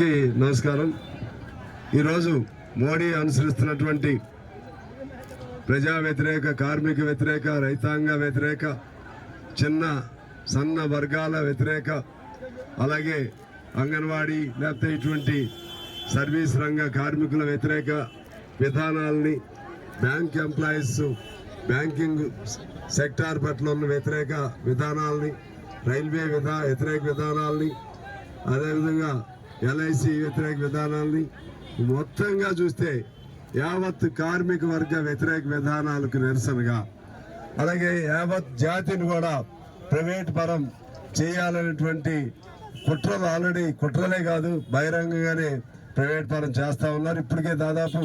అందరికీ నమస్కారం. ఈరోజు మోడీ అనుసరిస్తున్నటువంటి ప్రజా వ్యతిరేక కార్మిక వ్యతిరేక రైతాంగ వ్యతిరేక చిన్న సన్న వర్గాల వ్యతిరేక అలాగే అంగన్వాడీ లేకపోతే ఇటువంటి సర్వీస్ రంగ కార్మికుల వ్యతిరేక విధానాలని బ్యాంక్ ఎంప్లాయీస్ బ్యాంకింగ్ సెక్టార్ పట్ల ఉన్న వ్యతిరేక విధానాలని రైల్వే విధా వ్యతిరేక విధానాలని అదేవిధంగా ఎల్ఐసి వ్యతిరేక విధానాల్ని మొత్తంగా చూస్తే యావత్ కార్మిక వర్గ వ్యతిరేక విధానాలకు నిరసనగా అలాగే యావత్ జాతిని కూడా ప్రైవేట్ పరం చేయాలనేటువంటి కుట్రలు ఆల్రెడీ కుట్రలే కాదు బహిరంగంగానే ప్రైవేట్ పరం చేస్తూ ఉన్నారు. ఇప్పటికే దాదాపు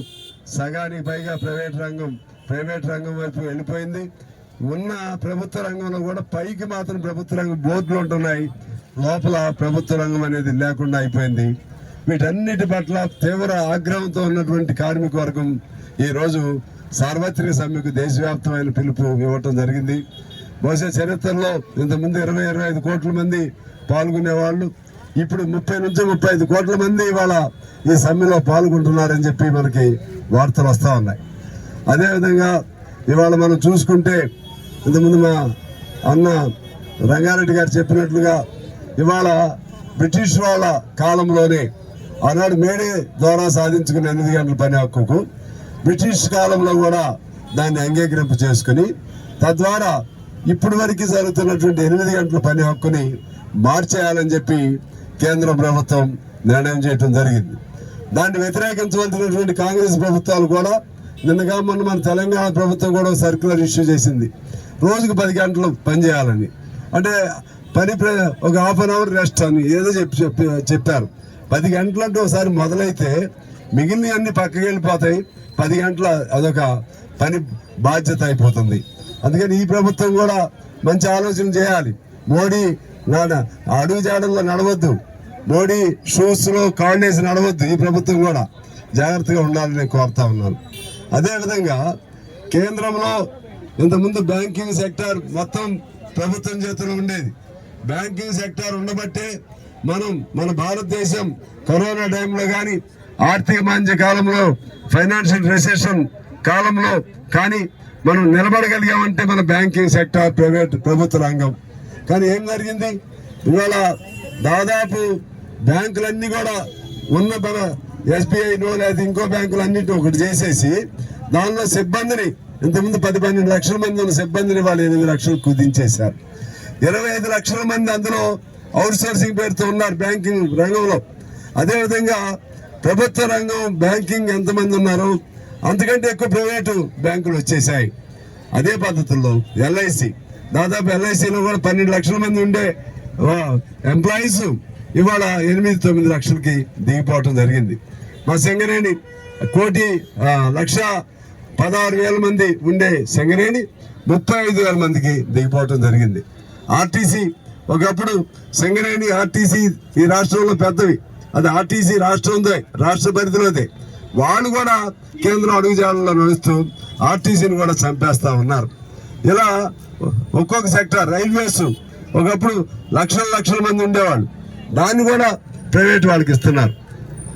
సగానికి పైగా ప్రైవేట్ రంగం ప్రైవేట్ రంగం వైపు వెళ్ళిపోయింది. ఉన్న ప్రభుత్వ రంగంలో కూడా పైకి మాత్రం ప్రభుత్వ రంగం బోర్డులు ఉంటున్నాయి. లోపల ప్రభుత్వ రంగం అనేది లేకుండా అయిపోయింది. వీటన్నిటి పట్ల తీవ్ర ఆగ్రహంతో ఉన్నటువంటి కార్మిక వర్గం ఈరోజు సార్వత్రిక సమ్మెకు దేశవ్యాప్తమైన పిలుపు ఇవ్వటం జరిగింది. బహుశా చరిత్రలో ఇంతకుముందు ఇరవై ఇరవై ఐదు కోట్ల మంది పాల్గొనేవాళ్ళు ఇప్పుడు ముప్పై నుంచి ముప్పై ఐదు కోట్ల మంది ఇవాళ ఈ సమ్మెలో పాల్గొంటున్నారని చెప్పి మనకి వార్తలు వస్తూ ఉన్నాయి. అదేవిధంగా ఇవాళ మనం చూసుకుంటే ఇంతకుముందు మా అన్న రంగారెడ్డి గారు చెప్పినట్లుగా ఇవాళ బ్రిటిష్ వాళ్ళ కాలంలోనే ఆనాడు మేడే ద్వారా సాధించుకున్న ఎనిమిది గంటల పని హక్కుకు బ్రిటిష్ కాలంలో కూడా దాన్ని అంగీకరింపు చేసుకుని తద్వారా ఇప్పటి వరకు జరుగుతున్నటువంటి ఎనిమిది గంటల పని హక్కుని మార్చేయాలని చెప్పి కేంద్ర ప్రభుత్వం నిర్ణయం చేయడం జరిగింది. దాన్ని వ్యతిరేకించవలసినటువంటి కాంగ్రెస్ ప్రభుత్వాలు కూడా నిన్నగా మొన్న మన తెలంగాణ ప్రభుత్వం కూడా సర్క్యులర్ ఇష్యూ చేసింది. రోజుకు పది గంటలు పని చేయాలని. అంటే పని ప్ర- ఒక హాఫ్ అన్ అవర్ రెస్ట్ అని ఏదో చెప్పి చెప్పి చెప్పారు. పది గంటలంటే ఒకసారి మొదలైతే మిగిలిన అన్ని పక్కకి వెళ్ళిపోతాయి. పది గంటల అదొక పని బాధ్యత అయిపోతుంది. అందుకని ఈ ప్రభుత్వం కూడా మంచి ఆలోచన చేయాలి. మోడీ నా అడుగు జాడల్లో నడవద్దు. మోడీ షూస్లో కాళ్ళేసి నడవద్దు. ఈ ప్రభుత్వం కూడా జాగ్రత్తగా ఉండాలని నేను కోరుతా ఉన్నాను. అదేవిధంగా కేంద్రంలో ఇంతకుముందు బ్యాంకింగ్ సెక్టార్ మొత్తం ప్రభుత్వం చేతిలో ఉండేది. బ్యాంకింగ్ సెక్టార్ ఉండబట్టే మనం మన భారతదేశం కరోనా టైంలో కానీ ఆర్థిక మాంద్య కాలంలో ఫైనాన్షియల్ రిసెషన్ కాలంలో కానీ మనం నిలబడగలిగామంటే మన బ్యాంకింగ్ సెక్టార్ ప్రైవేట్ ప్రభుత్వ రంగం. కానీ ఏం జరిగింది? ఇవాళ దాదాపు బ్యాంకులన్నీ కూడా ఉన్న మన ఎస్బీఐనో లేదా ఇంకో బ్యాంకులు అన్నింటి ఒకటి చేసేసి దానిలో సిబ్బందిని ఇంతకుముందు పది పన్నెండు లక్షల మంది ఉన్న సిబ్బందిని వాళ్ళు ఎనిమిది లక్షలు కుదించేశారు. ఇరవై ఐదు లక్షల మంది అందులో అవుట్ సోర్సింగ్ పేరుతో ఉన్నారు బ్యాంకింగ్ రంగంలో. అదేవిధంగా ప్రభుత్వ రంగం బ్యాంకింగ్ ఎంతమంది ఉన్నారు? అంతకంటే ఎక్కువ ప్రైవేటు బ్యాంకులు వచ్చేసాయి అదే పద్ధతుల్లో ఎల్ఐసి. దాదాపు ఎల్ఐసిలో కూడా పన్నెండు లక్షల మంది ఉండే ఎంప్లాయీస్ ఇవాళ ఎనిమిది తొమ్మిది లక్షలకి దిగిపోవటం జరిగింది. మా సింగరేణి కోటి లక్ష పదహారు వేల మంది ఉండే సంగరేణి ముప్పై ఐదు వేల మందికి దిగిపోవటం జరిగింది. ఆర్టీసీ ఒకప్పుడు సంగరేణి ఆర్టీసీ ఈ రాష్ట్రంలో పెద్దవి. అది ఆర్టీసీ రాష్ట్రందే రాష్ట్ర పరిధిలోదే. వాళ్ళు కూడా కేంద్రం అడుగుజాడల్లో నడుస్తూ ఆర్టీసీని కూడా చంపేస్తా ఉన్నారు. ఇలా ఒక్కొక్క సెక్టర్ రైల్వేస్ ఒకప్పుడు లక్షల లక్షల మంది ఉండేవాళ్ళు. దాన్ని కూడా ప్రైవేట్ వాళ్ళకి ఇస్తున్నారు.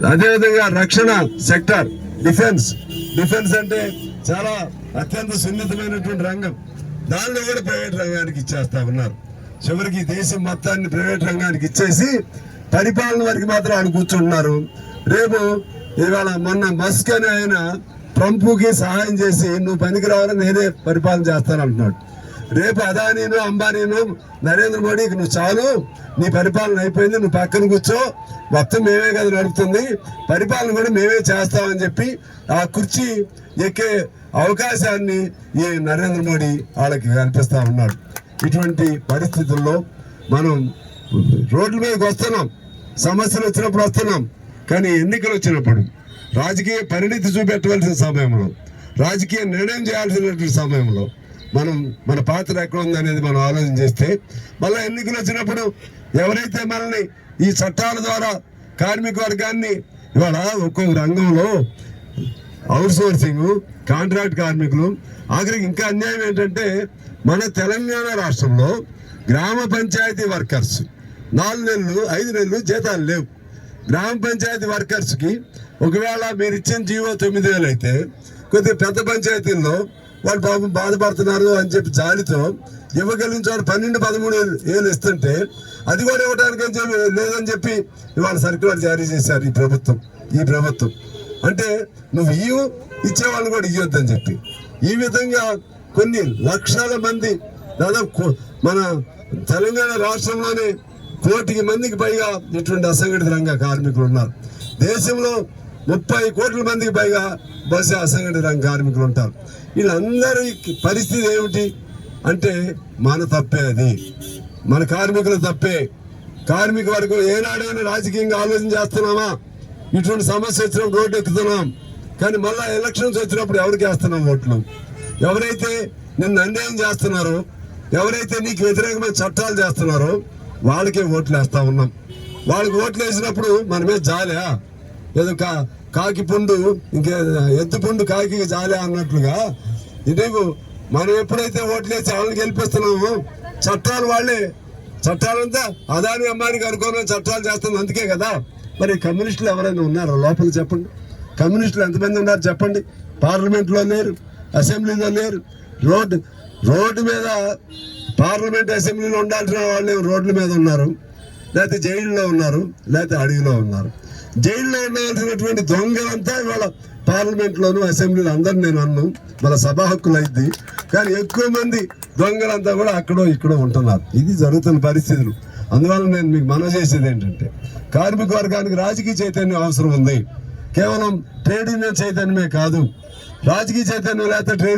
అదేవిధంగా రక్షణ సెక్టర్ డిఫెన్స్. డిఫెన్స్ అంటే చాలా అత్యంత సున్నితమైనటువంటి రంగం. దానిలో కూడా ప్రైవేట్ రంగానికి ఇచ్చేస్తా ఉన్నారు. చివరికి దేశం మొత్తాన్ని ప్రైవేట్ రంగానికి ఇచ్చేసి పరిపాలన వరకు మాత్రం ఆయన కూర్చుంటున్నారు. రేపు ఇవాళ మొన్న మస్క్ అని ఆయన ట్రంప్కి సహాయం చేసి నువ్వు పనికి రావాలని నేనే పరిపాలన చేస్తాను అంటున్నాడు. రేపు అదానీను అంబానీను నరేంద్ర మోడీకి నువ్వు చాలు నీ పరిపాలన అయిపోయింది నువ్వు పక్కన కూర్చో మొత్తం మేమే కదా నడుపుతుంది పరిపాలన కూడా మేమే చేస్తామని చెప్పి ఆ కుర్చీ ఎక్కే అవకాశాన్ని ఈ నరేంద్ర మోడీ వాళ్ళకి కల్పిస్తా ఉన్నాడు. ఇటువంటి పరిస్థితుల్లో మనం రోడ్ల మీదకి వస్తున్నాం. సమస్యలు వచ్చినప్పుడు వస్తున్నాం. కానీ ఎన్నికలు వచ్చినప్పుడు రాజకీయ పరిణితి చూపెట్టవలసిన సమయంలో రాజకీయ నిర్ణయం చేయాల్సినటువంటి సమయంలో మనం మన పాత్ర ఎక్కడ ఉందనేది మనం ఆలోచన చేస్తే మళ్ళీ ఎన్నికలు వచ్చినప్పుడు ఎవరైతే మనల్ని ఈ చట్టాల ద్వారా కార్మిక వర్గాన్ని ఇవాళ ఒక్కొక్క రంగంలో అవుట్ సోర్సింగ్ కాంట్రాక్ట్ కార్మికులు. ఆఖరికి ఇంకా అన్యాయం ఏంటంటే మన తెలంగాణ రాష్ట్రంలో గ్రామ పంచాయతీ వర్కర్స్ నాలుగు నెలలు ఐదు నెలలు జీతాలు లేవు. గ్రామ పంచాయతీ వర్కర్స్కి ఒకవేళ మీరు ఇచ్చిన జీవో తొమ్మిది వేలు అయితే కొద్దిగా పెద్ద పంచాయతీల్లో వాళ్ళు పాపం బాధపడుతున్నారు అని చెప్పి జాలితో ఇవ్వగలిగిన చోట పన్నెండు పదమూడు వేలు ఇస్తుంటే అది కూడా ఇవ్వడానికి లేదని చెప్పి ఇవాళ సర్క్యులర్ జారీ చేశారు ఈ ప్రభుత్వం ఈ ప్రభుత్వం. అంటే నువ్వు ఇవ్వు ఇచ్చేవాళ్ళు కూడా ఇవ్వద్దని చెప్పి. ఈ విధంగా కొన్ని లక్షల మంది దాదాపు కో- మన తెలంగాణ రాష్ట్రంలోనే కోటికి మందికి పైగా ఇటువంటి అసంఘటిత రంగ కార్మికులు ఉన్నారు. దేశంలో ముప్పై కోట్ల మందికి పైగా బస్సు అసంఘటిత రంగ కార్మికులు ఉంటారు. వీళ్ళందరి పరిస్థితి ఏమిటి? అంటే మన తప్పే అది. మన కార్మికుల తప్పే. కార్మిక వర్గం ఏనాడైనా రాజకీయంగా ఆలోచన చేస్తున్నామా? ఇటువంటి సమస్య వచ్చినప్పుడు రోడ్డు ఎక్కుతున్నాం. కానీ మళ్ళీ ఎలక్షన్స్ వచ్చినప్పుడు ఎవరికి వేస్తున్నాం ఓట్లు? ఎవరైతే నిన్ను అన్యాయం చేస్తున్నారో ఎవరైతే నీకు వ్యతిరేకమైన చట్టాలు చేస్తున్నారో వాళ్ళకే ఓట్లు వేస్తూ ఉన్నాం. వాళ్ళకి ఓట్లు వేసినప్పుడు మన మీద జాలే ఏదో కా కాకి పుండు ఇంకే ఎత్తు పుండు కాకి జాలే అన్నట్లుగా? ఇదేమో మనం ఎప్పుడైతే ఓట్లు వేసి వాళ్ళని గెలిపిస్తున్నామో చట్టాలు వాళ్ళే. చట్టాలంతా అదాని అమ్మాయికి అనుకోవడం చట్టాలు చేస్తుంది అందుకే కదా? మరి కమ్యూనిస్టులు ఎవరైనా ఉన్నారో? లోపల చెప్పండి. కమ్యూనిస్టులు ఎంతమంది ఉన్నారు చెప్పండి. పార్లమెంట్లో లేరు అసెంబ్లీలో లేరు. రోడ్డు రోడ్డు మీద పార్లమెంట్ అసెంబ్లీలో ఉండాల్సిన వాళ్ళు రోడ్ల మీద ఉన్నారు. లేకపోతే జైల్లో ఉన్నారు లేకపోతే అడవిలో ఉన్నారు. జైల్లో ఉండాల్సినటువంటి దొంగలంతా ఇవాళ పార్లమెంట్లోను అసెంబ్లీలో అందరూ నేను అన్ను. మన సభా హక్కులు అయింది కానీ ఎక్కువ మంది దొంగలంతా కూడా అక్కడో ఇక్కడో ఉంటున్నారు. ఇది జరుగుతున్న పరిస్థితులు. అందువల్ల నేను మీకు మనవి చేసేది ఏంటంటే కార్మిక వర్గానికి రాజకీయ చైతన్యం అవసరం ఉంది. కేవలం ట్రేడ్ యూనియన్ చైతన్యమే కాదు. రాజకీయ చైతన్యం లేకపోతే ట్రేడ్